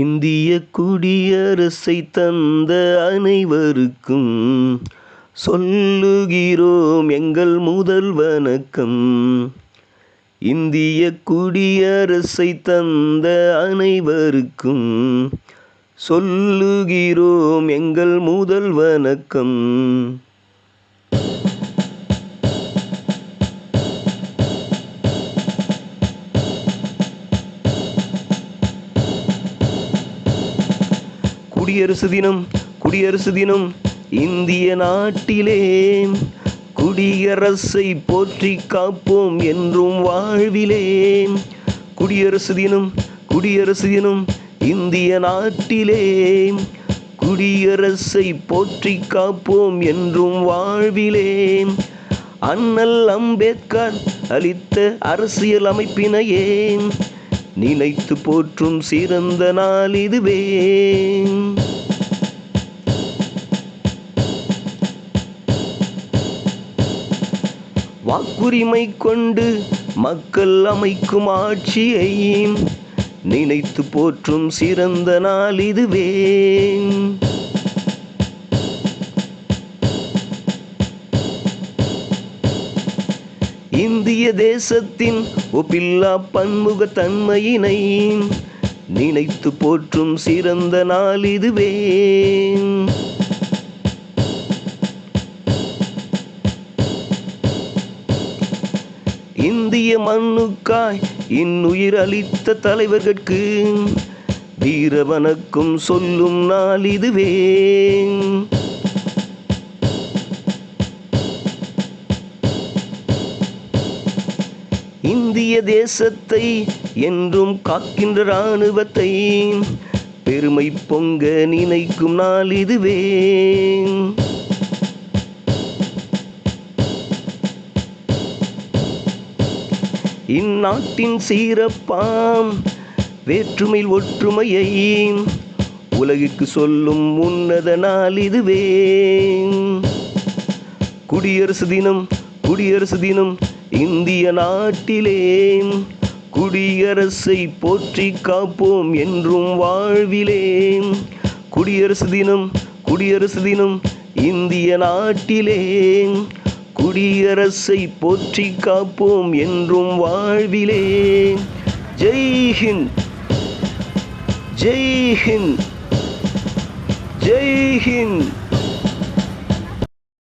இந்திய குடியரசை தந்த அனைவருக்கும் சொல்லுகிறோம் எங்கள் முதல் வணக்கம். இந்திய குடியரசை தந்த அனைவருக்கும் சொல்லுகிறோம் எங்கள் முதல் வணக்கம். குடியரசு தினம் குடியரசு தினம் இந்திய நாட்டிலே. குடியரசை போற்றி காப்போம் என்றும் வாழ்விலே. குடியரசு தினம் குடியரசு தினம் இந்திய நாட்டிலே. குடியரசை போற்றி காப்போம் என்றும் வாழ்விலே. அண்ணல் அம்பேத்கர் அளித்த அரசியல் அமைப்பினையே நினைத்து போற்றும் சிறந்த நாள் இதுவே. வாக்குரிமை கொண்டு மக்கள் அமைக்கும் ஆட்சியை நினைத்து போற்றும் சிறந்த நாள் இதுவே. இந்திய தேசத்தின் ஒப்பில்லா பன்முக தன்மையினை நினைத்து போற்றும் சிறந்த நாள் இதுவே. இந்திய மண்ணுக்காய் இன்னுயிர் அளித்த தலைவர்கட்கு வீர சொல்லும் நாள் இதுவே. இந்திய தேசத்தை என்றும் காக்கின்ற இராணுவத்தை பெருமை பொங்க நினைக்கும் நாள் இதுவே. இந்நாட்டின் சீரப்பாம் வேற்றுமையில் ஒற்றுமையை உலகிற்கு சொல்லும் உன்னத நாள் இதுவே. குடியரசு தினம் குடியரசு தினம் இந்திய நாட்டிலே குடியரசை போற்றி காப்போம் என்றும் வாழ்விலே குடியரசு தினம் குடியரசு தினம் இந்திய நாட்டிலே குடியரசை போற்றி காப்போம் என்றும் வாழ்விலே ஜெய்ஹிந்த் ஜெய்ஹிந்த் ஜெய்ஹிந்த்